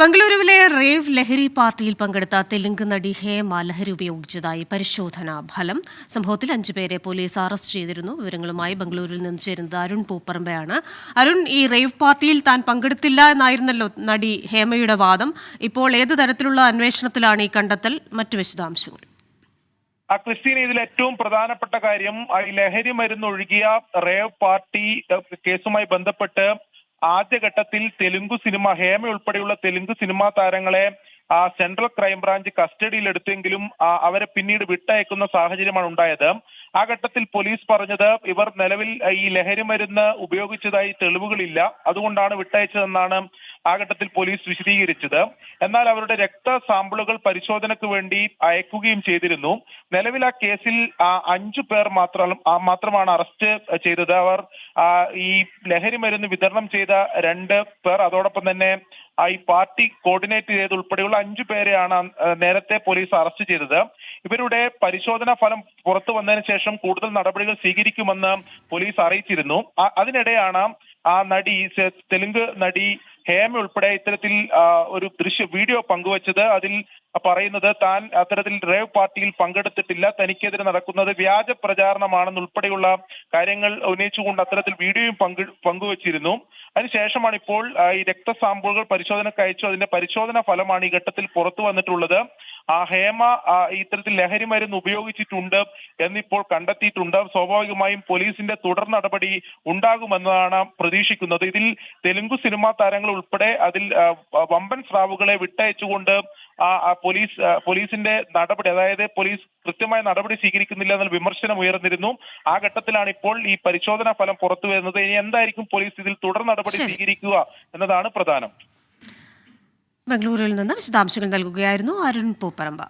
ബംഗളൂരുവിലെ റേവ് ലഹരി പാർട്ടിയിൽ പങ്കെടുത്ത തെലുങ്ക് നടി ഹേമ ലഹരി ഉപയോഗിച്ചതായി പരിശോധനാ ഫലം. സംഭവത്തിൽ അഞ്ചുപേരെ പോലീസ് അറസ്റ്റ് ചെയ്തിരുന്നു. വിവരങ്ങളുമായി ബംഗളൂരുവിൽ നിന്ന് ചേരുന്നത് അരുൺ പൂപ്പറമ്പയാണ്. അരുൺ ഈ റേവ് പാർട്ടിയിൽ താൻ പങ്കെടുത്തില്ല എന്നായിരുന്നല്ലോ നടി ഹേമയുടെ വാദം. ഇപ്പോൾ ഏത് തരത്തിലുള്ള അന്വേഷണത്തിലാണ് ഈ കണ്ടെത്തൽ? മറ്റു വിശദാംശങ്ങൾ. ആ ക്രിസ്റ്റീന ഇതിൽ ഏറ്റവും പ്രധാനപ്പെട്ട കാര്യം ലഹരി മരുന്ന് ഒഴുകിയ റേവ് പാർട്ടി കേസുമായി ബന്ധപ്പെട്ട് ആദ്യഘട്ടത്തിൽ തെലുങ്ക് സിനിമ ഹേമ ഉൾപ്പെടെയുള്ള തെലുങ്ക് സിനിമാ താരങ്ങളെ ആ സെൻട്രൽ ക്രൈംബ്രാഞ്ച് കസ്റ്റഡിയിൽ എടുത്തെങ്കിലും അവരെ പിന്നീട് വിട്ടയക്കുന്ന സാഹചര്യമാണ് ഉണ്ടായത്. ആ ഘട്ടത്തിൽ പോലീസ് പറഞ്ഞത് ഇവർ നിലവിൽ ഈ ലഹരി മരുന്ന് ഉപയോഗിച്ചതായി തെളിവുകളില്ല. അതുകൊണ്ടാണ് വിട്ടയച്ചതെന്നാണ് ആ ഘട്ടത്തിൽ പോലീസ് വിശദീകരിച്ചത്. എന്നാൽ അവരുടെ രക്ത സാമ്പിളുകൾ പരിശോധനയ്ക്ക് വേണ്ടി അയക്കുകയും ചെയ്തിരുന്നു. നിലവിൽ ആ കേസിൽ അഞ്ചു പേർ മാത്രം മാത്രമാണ് അറസ്റ്റ് ചെയ്തത്. അവർ ഈ ലഹരി മരുന്ന് വിതരണം ചെയ്ത രണ്ട് പേർ അതോടൊപ്പം തന്നെ ഈ പാർട്ടി കോർഡിനേറ്റ് ചെയ്ത് ഉൾപ്പെടെയുള്ള അഞ്ചു പേരെയാണ് നേരത്തെ പോലീസ് അറസ്റ്റ് ചെയ്തത്. ഇവരുടെ പരിശോധനാ ഫലം പുറത്തു വന്നതിന് ശേഷം കൂടുതൽ നടപടികൾ സ്വീകരിക്കുമെന്ന് പോലീസ് അറിയിച്ചിരുന്നു. അതിനിടെയാണ് ആ നടി തെലുങ്ക് നടി ഹേമ ഉൾപ്പെടെ ഇത്തരത്തിൽ ഒരു ദൃശ്യ വീഡിയോ പങ്കുവച്ചത്. അതിൽ പറയുന്നത് താൻ അത്തരത്തിൽ റേവ് പാർട്ടിയിൽ പങ്കെടുത്തിട്ടില്ല. തനിക്കെതിരെ നടക്കുന്നത് വ്യാജ പ്രചാരണമാണെന്നുൾപ്പെടെയുള്ള കാര്യങ്ങൾ ഉന്നയിച്ചുകൊണ്ട് അത്തരത്തിൽ വീഡിയോയും പങ്കു പങ്കുവച്ചിരുന്നു. അതിനുശേഷമാണ് ഇപ്പോൾ ഈ രക്തസാമ്പിളുകൾ പരിശോധനയ്ക്ക് അയച്ചു. അതിന്റെ പരിശോധനാ ഫലമാണ് ഈ ഘട്ടത്തിൽ പുറത്തു വന്നിട്ടുള്ളത്. ആ ഹേമ ഇത്തരത്തിൽ ലഹരി മരുന്ന് ഉപയോഗിച്ചിട്ടുണ്ട് എന്നിപ്പോൾ കണ്ടെത്തിയിട്ടുണ്ട്. സ്വാഭാവികമായും പോലീസിന്റെ തുടർ നടപടി ഉണ്ടാകുമെന്നാണ് പ്രതീക്ഷിക്കുന്നത്. ഇതിൽ തെലുങ്ക് സിനിമാ താരങ്ങൾ ഉൾപ്പെടെ അതിൽ വമ്പൻ സ്രാവുകളെ വിട്ടയച്ചുകൊണ്ട് പോലീസ് പോലീസിന്റെ നടപടി അതായത് പോലീസ് കൃത്യമായ നടപടി സ്വീകരിക്കുന്നില്ല എന്നുള്ള വിമർശനം ഉയർന്നിരുന്നു. ആ ഘട്ടത്തിലാണ് ഇപ്പോൾ ഈ പരിശോധനാ ഫലം പുറത്തു വരുന്നത് ഇനി എന്തായിരിക്കും പോലീസ് ഇതിൽ തുടർ നടപടി സ്വീകരിക്കുക എന്നതാണ് പ്രധാനം. ബംഗളൂരുവിൽ നിന്ന് വിശദാംശങ്ങൾ നൽകുകയായിരുന്നു അരുൺ പൂപ്പറമ്പ